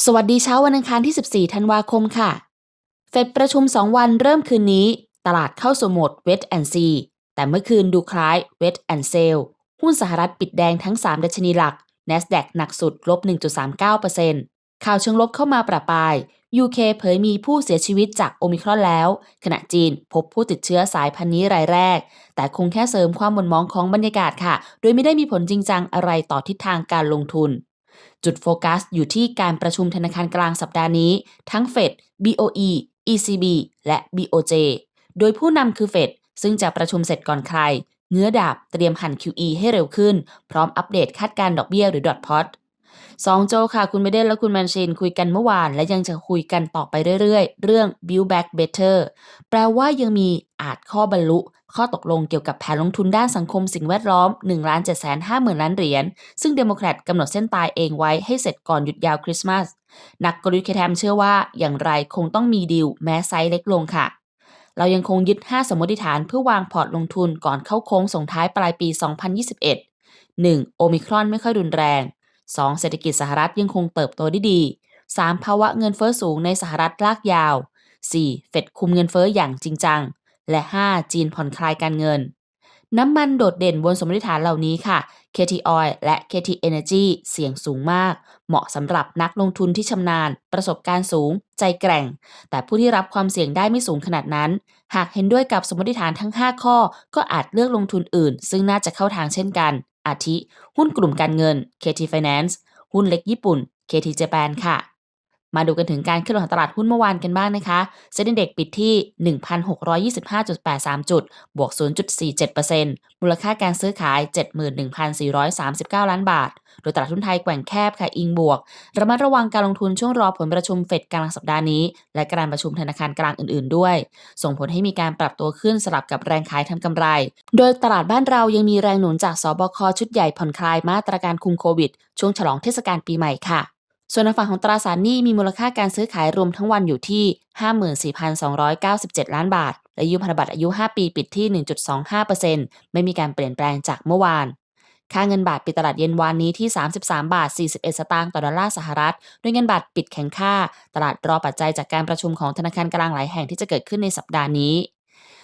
สวัสดีเช้าวันอังคารที่ 14 ธันวาคมค่ะ เฟดประชุม 2 วันเริ่มคืนนี้ ตลาดเข้าสู่โหมด Wait and See แต่เมื่อคืนดูคล้าย Wait and Sell หุ้นสหรัฐปิดแดงทั้ง 3 ดัชนีหลัก NASDAQ หนักสุดลบ 1.39%ข่าวเชิงลบเข้ามาประปาย UK เผยมีผู้เสียชีวิตจากโอมิครอนแล้ว ขณะจีนพบผู้ติดเชื้อสายพันธุ์นี้รายแรก แต่คงแค่เสริมความหม่นมองของบรรยากาศค่ะ โดยไม่ได้มีผลจริงจังอะไรต่อทิศทางการลงทุน จุดโฟกัสอยู่ที่การประชุมธนาคารกลางสัปดาห์นี้ ทั้งเฟด BOE ECB และ BOJ โดยผู้นำคือเฟดซึ่งจะประชุมเสร็จก่อนใคร เงื้อดาบเตรียมหั่น QE ให้เร็วขึ้น พร้อมอัปเดตคาดการดอกเบี้ยหรือดอทพอต สองโจค่ะ คุณเบเดนและคุณแมนชินคุยกันเมื่อวาน และยังจะคุยกันต่อไปเรื่อยๆ เรื่อง Build Back Better แปลว่ายังมีอาจข้อบรรลุ ข้อตกลงเกี่ยวกับแผนลงทุนด้านสังคมสิ่งแวดล้อม1ล้าน7 5 0 0 0 0 ล้านเหรียญ ซึ่งเดโมแครตกำหนดเส้นตายเองไว้ให้เสร็จก่อนหยุดยาวคริสต์มาสนักกลยุทธ์เคแทมเชื่อว่าอย่างไรคงต้องมีดีลแม้ไซส์เล็กลงค่ะเรายังคงยึด 5 สมมติฐานเพื่อวางพอร์ตลงทุนก่อนเข้าโค้งส่งท้ายปลายปี 2021 1. โอมิครอนไม่ค่อยรุนแรง 2. เศรษฐกิจสหรัฐยังคงเติบโตได้ดี 3. ภาวะเงินเฟอ้อสูงในสหรัฐลากยาว 4. เฟดคุมเงินเฟอ้ออย่างจริงจัง และ 5. จีนผ่อนคลายการเงิน น้ำมันโดดเด่นบนสมมติฐานเหล่านี้ค่ะ KT Oil และ KT Energy เสี่ยงสูงมาก เหมาะสำหรับนักลงทุนที่ชำนาญ ประสบการณ์สูง ใจแกร่ง แต่ผู้ที่รับความเสี่ยงได้ไม่สูงขนาดนั้น หากเห็นด้วยกับสมมติฐานทั้ง 5 ข้อ ก็อาจเลือกลงทุนอื่น ซึ่งน่าจะเข้าทางเช่นกัน อาทิ หุ้นกลุ่มการเงิน KT Finance หุ้นเล็กญี่ปุ่น KT Japan ค่ะ มาดูกันถึงการขึ้นลงของตลาดหุ้นเมื่อวานกันบ้างนะคะเซ็นดีเด็กปิดที่ 1,625.83 จุด บวก 0.47%มูลค่าการซื้อขาย 71,439 ล้านบาท โดยตลาดหุ้นไทยแกว่งแคบค่ะอิงบวก ระมัดระวังการลงทุนช่วงรอผลประชุมเฟดกลางสัปดาห์นี้ และการประชุมธนาคารกลางอื่นๆ ด้วย ส่งผลให้มีการปรับตัวขึ้นสลับกับแรงขายทำกำไร โดยตลาดบ้านเรายังมีแรงหนุนจากสบคชุดใหญ่ผ่อนคลายมาตรการคุมโควิด ช่วงฉลองเทศกาลปีใหม่ค่ะ ส่วนฝั่งของตราสารหนี้มีมูลค่าการซื้อขายรวมทั้งวันอยู่ที่ 54,297 ล้านบาท และยุพันธบัตรอายุ 5 ปีปิดที่ 1.25%ไม่มีการเปลี่ยนแปลงจากเมื่อวาน ค่าเงินบาทปิดตลาดเย็นวานนี้ที่ 33 บาท 41 สตางค์ต่อดอลลาร์สหรัฐโดยเงินบาทปิดแข็งค่า ตลาดรอปัจจัยจากการประชุมของธนาคารกลางหลายแห่งที่จะเกิดขึ้นในสัปดาห์นี้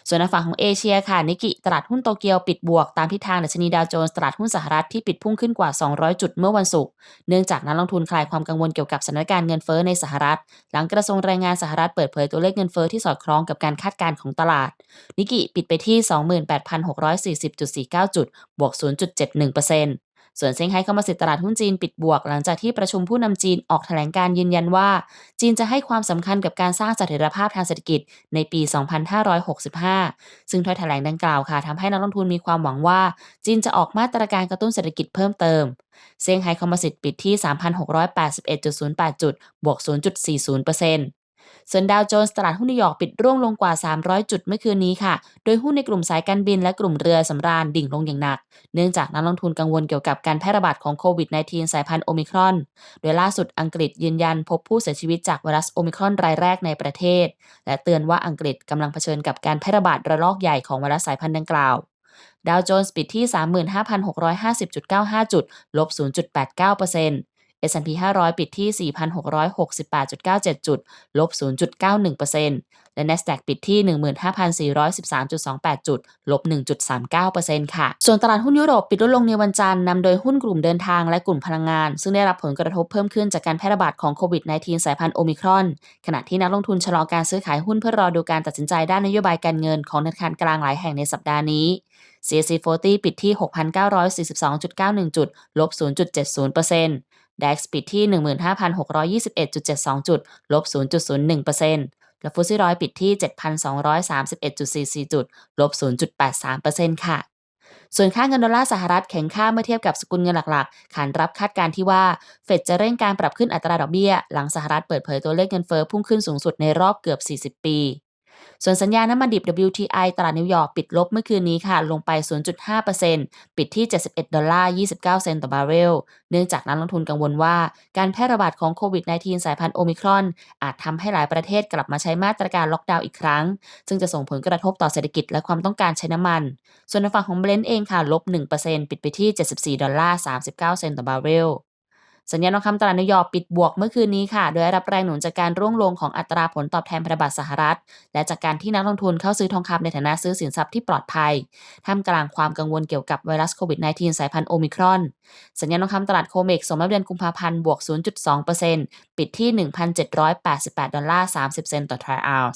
ส่วนฝั่งของเอเชียค่ะนิกิตลาดหุ้นโตเกียวปิดบวกตามทิศทางดัชนีดาวโจนส์ตลาดหุ้นสหรัฐที่ปิดพุ่งขึ้นกว่า 200 จุดเมื่อวันศุกร์เนื่องจากนักลงทุนคลายความกังวลเกี่ยวกับสถานการณ์เงินเฟ้อในสหรัฐ หลังกระทรวงแรงงานสหรัฐเปิดเผยตัวเลขเงินเฟ้อที่สอดคล้องกับการคาดการณ์ของตลาด นิกิปิดไปที่ 28,640.49 จุด บวก 0.71% ส่วนเซี่ยงไฮ้คอมโพสิตตลาดหุ้นจีนปิดบวก หลังจากที่ประชุมผู้นำจีนออกแถลงการยืนยันว่า จีนจะให้ความสำคัญกับการสร้างเสถียรภาพทางเศรษฐกิจในปี 2565 ซึ่งถ้อยแถลงดังกล่าวค่ะทำให้นักลงทุนมีความหวังว่า จีนจะออกมาตรการกระตุ้นเศรษฐกิจเพิ่มเติมเซี่ยงไฮ้คอมโพสิตปิดที่ 3,681.08 จุด บวก 0.40% ส่วนดาวโจนส์ตลาดหุ้นนิวยอร์กปิดร่วงลงกว่า 300 จุดเมื่อคืนนี้ค่ะ โดยหุ้นในกลุ่มสายการบินและกลุ่มเรือสำราญดิ่งลงอย่างหนัก เนื่องจากนักลงทุนกังวลเกี่ยวกับการแพร่ระบาดของโควิด -19 สายพันธุ์โอมิครอน โดยล่าสุดอังกฤษยืนยันพบผู้เสียชีวิตจากไวรัสโอมิครอนรายแรกในประเทศ และเตือนว่าอังกฤษกำลังเผชิญกับการแพร่ระบาดระลอกใหญ่ของไวรัสสายพันธุ์ดังกล่าวดาวโจนส์ปิดที่ 35,650.95 จุด ลบ 0.89% S&P 500 ปิดที่ 4,668.97 จุด ลบ 0.91%และ NASDAQ ปิดที่ 15,413.28 จุด ลบ 1.39%ค่ะ ส่วนตลาดหุ้นยุโรปปิดลดลงในวันจันทร์นำโดยหุ้นกลุ่มเดินทางและกลุ่มพลังงาน ซึ่งได้รับผลกระทบเพิ่มขึ้นจากการแพร่ระบาดของโควิด -19 สายพันธุ์โอมิครอน ขณะที่นักลงทุนชะลอการซื้อขายหุ้นเพื่อรอดูการตัดสินใจด้านนโยบายการเงินของธนาคารกลางหลายแห่งในสัปดาห์นี้ CAC 40 ปิดที่ 6,942.91 จุด ลบ 0.70% DAX ปิดที่ 15,621.72 จุด ลบ 0.01%และฟุตซี่ร้อยปิดที่ 7,231.44 จุด ลบ 0.83%ค่ะส่วนค่าเงินดอลลาร์สหรัฐแข็งค่าเมื่อเทียบกับสกุลเงินหลักๆ ขานรับคาดการที่ว่า เฟดจะเร่งการปรับขึ้นอัตราดอกเบี้ย หลังสหรัฐเปิดเผยตัวเลขเงินเฟอ้อพุ่งขึ้นสูงสุดในรอบเกือบ 40 ปี ส่วนสัญญาน้ำมันดิบ WTI ตลาดนิวยอร์กปิดลบเมื่อคืนนี้ค่ะ ลงไป 0.5%ปิดที่ 71 ดอลลาร์ 29 เซนต์ต่อบาร์เรล เนื่องจากนักลงทุนกังวลว่า การแพร่ระบาดของโควิด -19 สายพันธุ์โอมิครอน อาจทำให้หลายประเทศกลับมาใช้มาตรการล็อกดาวน์อีกครั้ง ซึ่งจะส่งผลกระทบต่อเศรษฐกิจและความต้องการใช้น้ำมัน ส่วนในฝั่งของเบลนด์เองค่ะลบ 1%ปิดไปที่ 74 ดอลลาร์ 39 เซนต์ต่อบาร์เรล สัญญาณทองคำตลาดนิวยอร์กปิดบวกเมื่อคืนนี้ค่ะ โดยรับแรงหนุนจากการร่วงลงของอัตราผลตอบแทนพันธบัตรสหรัฐ และจากการที่นักลงทุนเข้าซื้อทองคำในฐานะซื้อสินทรัพย์ที่ปลอดภัย ท่ามกลางความกังวลเกี่ยวกับไวรัสโควิด -19 สายพันธุ์โอมิครอน สัญญาณทองคำตลาดโคเมกสมรับเดือนกุมภาพันธ์บวก 0.2%ปิดที่ 1,788 ดอลลาร์ 30 เซนต์ต่อทรัลล์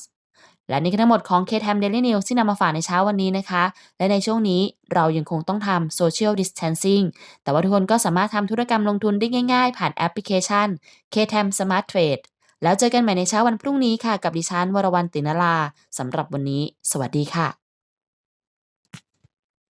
และนี่คือทั้งหมดของ KTM Daily News ที่นำมาฝากในเช้าวันนี้นะคะ และในช่วงนี้เรายังคงต้องทำ Social Distancing แต่ว่าทุกคนก็สามารถทำธุรกรรมลงทุนได้ง่ายๆ ผ่านแอปพลิเคชัน KTM Smart Trade แล้วเจอกันใหม่ในเช้าวันพรุ่งนี้ค่ะ กับดิฉันวรวรรณตินลาสำหรับวันนี้ สวัสดีค่ะ